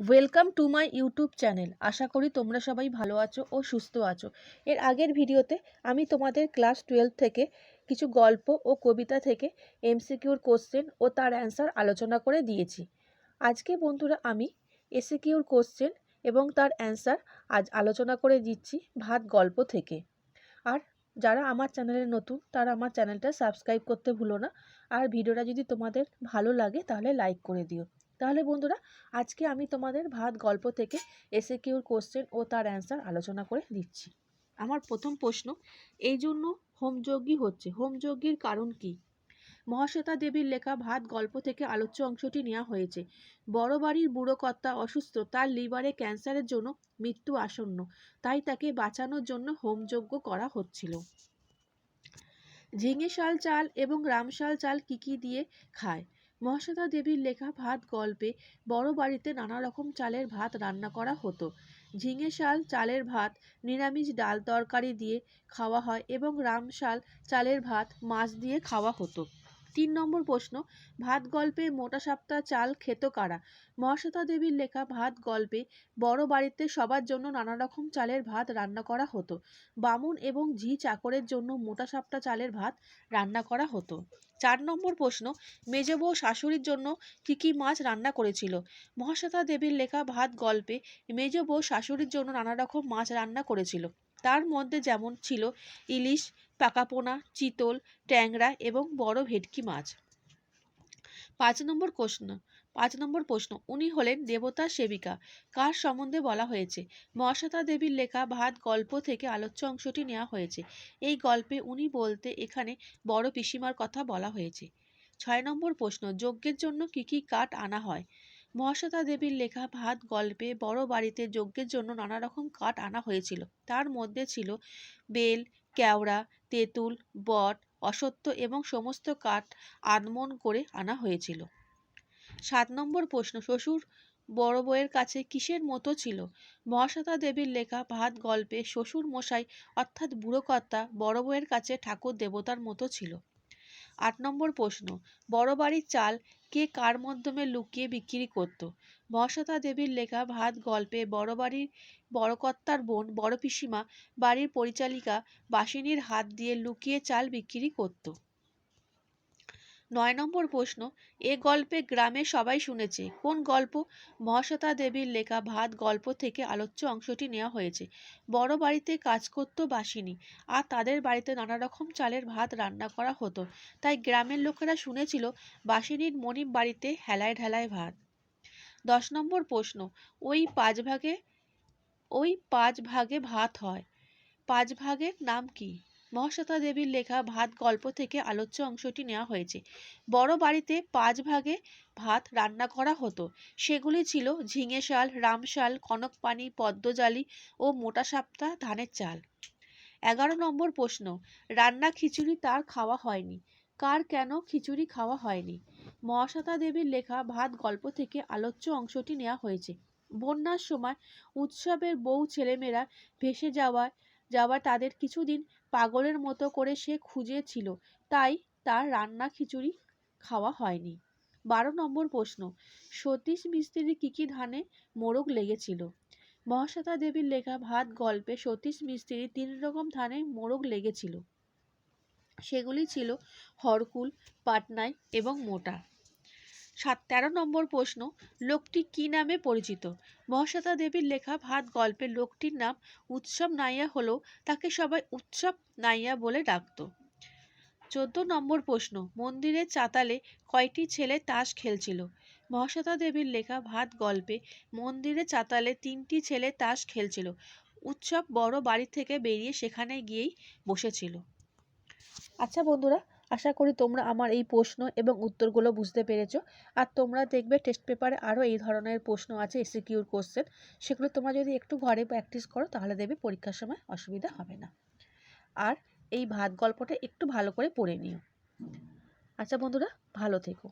Welcome to my YouTube channel আশা করি তোমরা সবাই ভালো আছো ও সুস্থ আছো। এর আগের ভিডিওতে আমি তোমাদের ক্লাস টুয়েলভ থেকে কিছু গল্প ও কবিতা থেকে এমসিকিউর কোশ্চেন ও তার অ্যান্সার আলোচনা করে দিয়েছি। আজকে বন্ধুরা আমি এসিকিউর কোশ্চেন এবং তার অ্যান্সার আজ আলোচনা করে দিচ্ছি ভাত গল্প থেকে। আর যারা আমার চ্যানেলে নতুন, তারা আমার চ্যানেলটা সাবস্ক্রাইব করতে ভুলো না। আর ভিডিওটা যদি তোমাদের ভালো লাগে, তাহলে লাইক করে দিও। তাহলে বন্ধুরা, আজকে আমি তোমাদের ভাত গল্প থেকে এসে কিউর কোশ্চেন ও তার অ্যান্সার আলোচনা করে দিচ্ছি। আমার প্রথম প্রশ্ন এই জন্য হোমযজ্ঞই হচ্ছে। হোমযজ্ঞের কারণ কি? মহাশ্বেতা দেবীর লেখা ভাত গল্প থেকে আলোচ্য অংশটি নেওয়া হয়েছে। বড় বাড়ির বুড়ো কর্তা অসুস্থ, তার লিভারে ক্যান্সারের জন্য মৃত্যু আসন্ন, তাই তাকে বাঁচানোর জন্য হোমযজ্ঞ করা হচ্ছিল। ঝিঙে শাল চাল এবং রামশাল চাল কি কি দিয়ে খায়? মহাশ্বেতা দেবীর লেখা ভাত গল্পে বড় বাড়িতে নানা রকম চালের ভাত রান্না করা হতো। ঝিঙে শাল, চালের ভাত, নিরামিষ ডাল তরকারি দিয়ে খাওয়া হয় এবং রামশাল চালের ভাত, মাছ দিয়ে খাওয়া হতো। তিন নম্বর প্রশ্ন, ভাত গল্পে মোটা সাপ্তা চাল খেত কারা? মহাশ্বেতা দেবীর লেখা ভাত গল্পে বড় বাড়িতে সবার জন্য নানা রকম চালের ভাত রান্না করা হতো। বামুন এবং ঝি চাকরের জন্য মোটা সাপ্তা চালের ভাত রান্না করা হতো। চার নম্বর প্রশ্ন, মেজ বউ শাশুড়ির জন্য কী কী মাছ রান্না করেছিল? মহাশ্বেতা দেবীর লেখা ভাত গল্পে মেজ বউ শাশুড়ির জন্য নানা রকম মাছ রান্না করেছিল। তার মধ্যে যেমন ছিল ইলিশ, পাকাপোনা, চিতল, ট্যাংরা এবং বড় ভেটকি মাছ। পাঁচ নম্বর প্রশ্ন, পাঁচ নম্বর প্রশ্ন, উনি হলেন দেবতা সেবিকা। কার সম্বন্ধে বলা হয়েছে? মহাশ্বেতা দেবীর লেখা ভাত গল্প থেকে আলোচ্য অংশটি নেওয়া হয়েছে। এই গল্পে উনি বলতে এখানে বড় পিসিমার কথা বলা হয়েছে। ছয় নম্বর প্রশ্ন, যজ্ঞের জন্য কি কি কাঠ আনা হয়? মহাশ্বেতা দেবীর লেখা ভাত গল্পে বড় বাড়িতে যজ্ঞের জন্য নানা রকম কাঠ আনা হয়েছিল। তার মধ্যে ছিল বেল, কেওড়া, তেঁতুল, বট অসত্য এবং সমস্ত কাঠ আনমন করে আনা হয়েছিল। সাত নম্বর প্রশ্ন, শ্বশুর বড় বউয়ের কাছে কিসের মতো ছিল? মহাশ্বেতা দেবীর লেখা ভাত গল্পে শ্বশুর মশাই অর্থাৎ বুড়ো কর্তা বড় বউয়ের কাছে ঠাকুর দেবতার মতো ছিল। আট নম্বর প্রশ্ন, বড় বাড়ির চাল কে কার মাধ্যমে লুকিয়ে বিক্রি করত? মহাশ্বেতা দেবীর লেখা ভাত গল্পে বড় বাড়ির বড়কর্তার বোন, বড় পিসিমা, বাড়ির পরিচালিকা বাসিনীর হাত দিয়ে লুকিয়ে চাল বিক্রি করত। নয় নম্বর প্রশ্ন, এ গল্পে গ্রামে সবাই শুনেছে। কোন গল্প? মহাশ্বেতা দেবীর লেখা ভাত গল্প থেকে আলোচ্য অংশটি নেওয়া হয়েছে। বড় বাড়িতে কাজ করত বাসিনী, আর তাদের বাড়িতে নানা রকম চালের ভাত রান্না করা হতো। তাই গ্রামের লোকেরা শুনেছিল, বাসিনীর মনিব বাড়িতে হেলায় ঢেলায় ভাত। দশ নম্বর প্রশ্ন, ওই পাঁচ ভাগে, ওই পাঁচ ভাগে ভাত হয়। পাঁচ ভাগের নাম কি? মহাশ্বেতা দেবীর লেখা ভাত গল্প থেকে আলোচ্য অংশটি নেওয়া হয়েছে। বড় বাড়িতে পাঁচ ভাগে ভাত রান্না করা হতো। সেগুলি ছিল ঝিঙে শাল রামশাল কনকপানি পদ্মজালি ও মোটা সাপ্তা ধানের চাল। এগারো নম্বর প্রশ্ন, রান্না খিচুড়ি তার খাওয়া হয়নি। কার কেন খিচুড়ি খাওয়া হয়নি? মহাশ্বেতা দেবীর লেখা ভাত গল্প থেকে আলোচ্য অংশটি নেওয়া হয়েছে। বন্যার সময় উৎসবের বউ ছেলেমেয়েরা ভেসে যাওয়ায় যাওয়া তাদের কিছুদিন পাগলের মতো করে সে খুঁজেছিল, তাই তার রান্না খিচুড়ি খাওয়া হয়নি। বারো নম্বর প্রশ্ন, সতীশ মিস্ত্রির কী কী ধানে মোরগ লেগেছিল? মহাশ্বেতা দেবীর লেখা ভাত, গল্পে সতীশ মিস্ত্রির তিন রকম ধানে মোরগ লেগেছিল। সেগুলি ছিল হরকুল পাটনাই এবং মোটা। সাত, তেরো নম্বর প্রশ্ন, লোকটি কি নামে পরিচিত? মহাশ্বেতা দেবীর লেখা ভাত গল্পে লোকটির নাম উৎসব নাইয়া হলেও তাকে সবাই উৎসব নাইয়া বলে ডাকত। চোদ্দ নম্বর প্রশ্ন, মন্দিরের চাতালে কয়টি ছেলে তাস খেলছিল? মহাশ্বেতা দেবীর লেখা ভাত গল্পে মন্দিরের চাতালে তিনটি ছেলে তাস খেলছিল। উৎসব বড় বাড়ি থেকে বেরিয়ে সেখানে গিয়েই বসেছিল। আচ্ছা বন্ধুরা আশা করি তোমরা আমার এই প্রশ্ন এবং উত্তরগুলো বুঝতে পেরেছ। আর তোমরা দেখবে টেস্ট পেপারে আরও এই ধরনের প্রশ্ন আছে এসিকিউর কোশ্চেন সেগুলো তোমরা যদি একটু ঘরে প্র্যাকটিস করো, তাহলে দেখবে পরীক্ষার সময় অসুবিধা হবে না। আর এই ভাত গল্পটা একটু ভালো করে পড়ে নিও। আচ্ছা বন্ধুরা, ভালো থেকো।